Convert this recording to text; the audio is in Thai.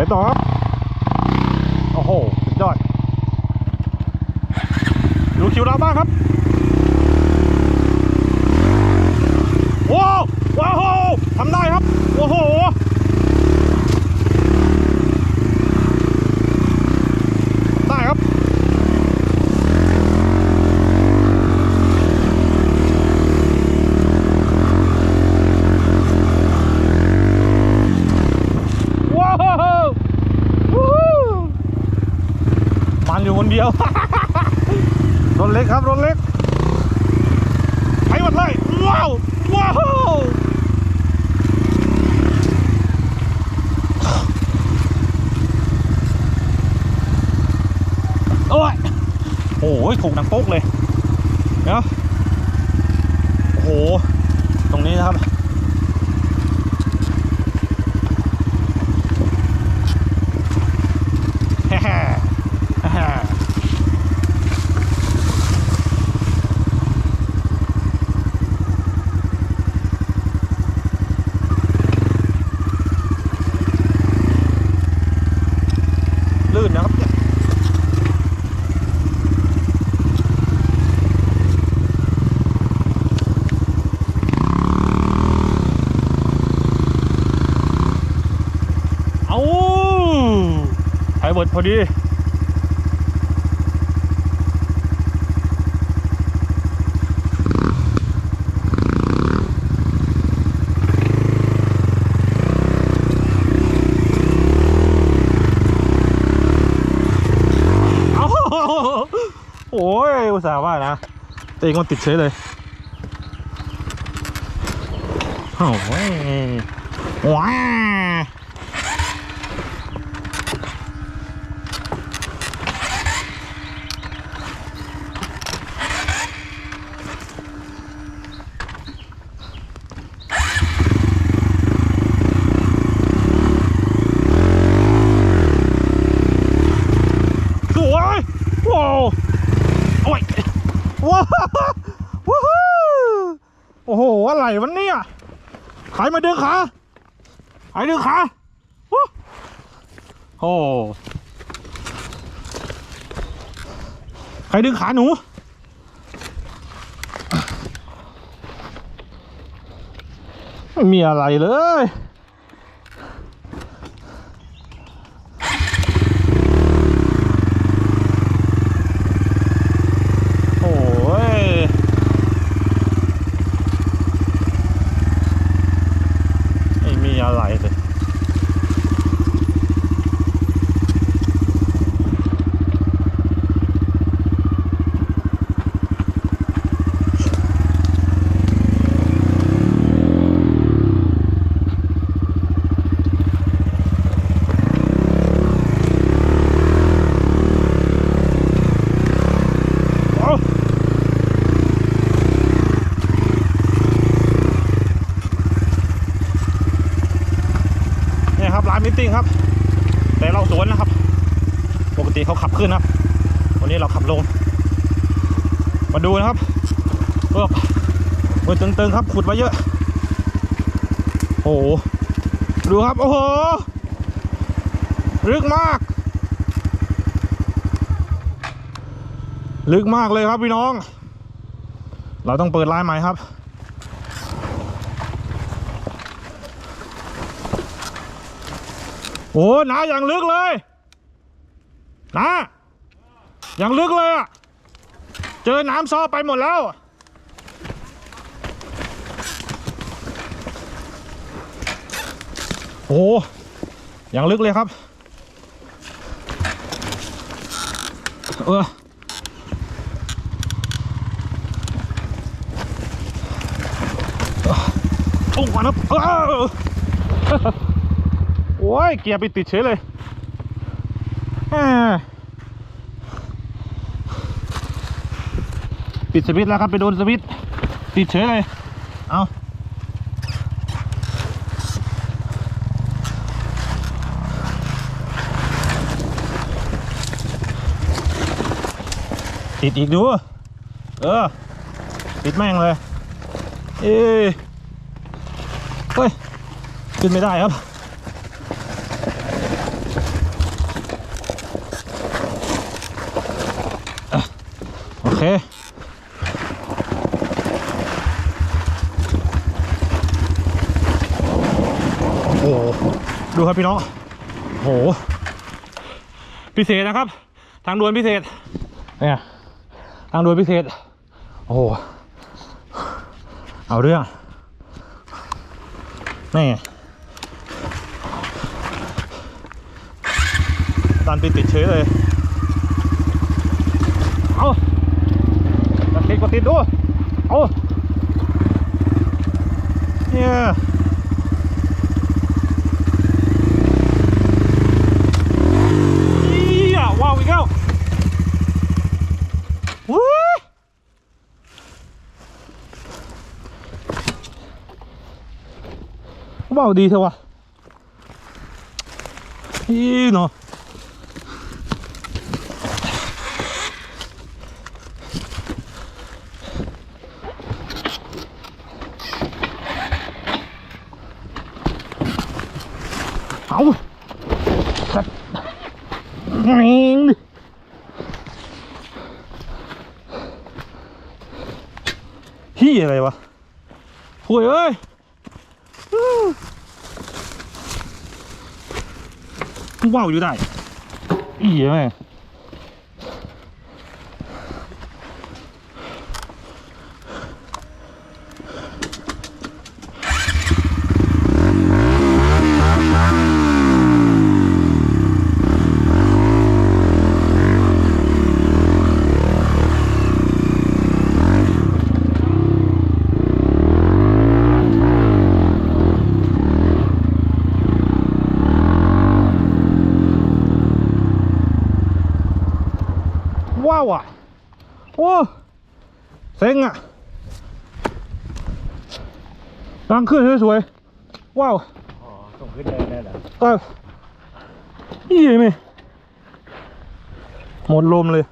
ไปต่อครับ โอ้โหสุดยอดดูคิวเราบ้างครับ ว้าว ว้าวทำได้ครับ โอ้โห ได้ครับ ว้าววู้ฮู้มันอยู่คนเดียว รถเล็กครับ รถเล็กไปหมดเลย ว้าว ว้าวโอ้ยโอ้ยถูกหนังโป๊กเลย เนาะโอ้โห ตรงนี้นะครับ แฮ่แฮ่แฮ่ลื่นนะครับเนี่ยเอาไฮเวิร์ด พอดีเอาโอ้ย อุตส่าห์ว่านะตัวเองมันติดเฉยเลยโอ้ยว้า สวยว้าวโอ้ยว้าวว้าวโอ้โห อะไรวันนี้ขายมาดือขาขายเดือขาวู้โอ้ใครดึงขาหนูไม่มีอะไรเลย โอ้ย ไม่มีอะไรเลย เอาเนี่ยครับร้านมิทติ้งครับ แต่เราสวนนะครับ ปกติเขาขับขึ้นนะครับ วันนี้เราขับลง มาดูนะครับเออมือตึงๆครับ ขุดไว้เยอะ โอ้โห ดูครับ โอ้โหลึกมาก ลึกมากเลยครับพี่น้อง เราต้องเปิดลน์ใหม่ครับ โอ้หนาอย่างลึกเลยนะอย่างลึกเลยอะเจอน้ำซอไปหมดแล้ว โอ้อย่างลึกเลยครับ เออโอ้ก่อนครับเออ โอ้ยเกียร์ไปติดเฉยเลยปิดสวิตช์แล้วครับไปโดนสวิตช์ติดเฉยเลย เอาติดอีกดู เออ ติดแม่งเลย เอ้ยเฮ้ย ขึ้นไม่ได้ครับ เคโอ้โหดูครับพี่น้องโอ้โหพิเศษนะครับ ทางด่วนพิเศษเนี่ยทางด่วนพิเศษ โอ้โหเอาเรื่องนี่ดันไปติดเฉยเลย เอาก ดติดกดติดดูเอาเนี่ยเอี้ยว้าวอีกแล้ววู้ว้าวดีเถอะวะอีเนาะ เอาสัตว์แม่งดิพี่อะไรวะห่วยเอ้ยว้าวอยู่ได้อีแม่ อ้ เซ็งอะดังขึ้นสวยๆว้าวอ๋อส่งขึ้นเลยนั่นแหละเออยี่ไหมหมดลมเลย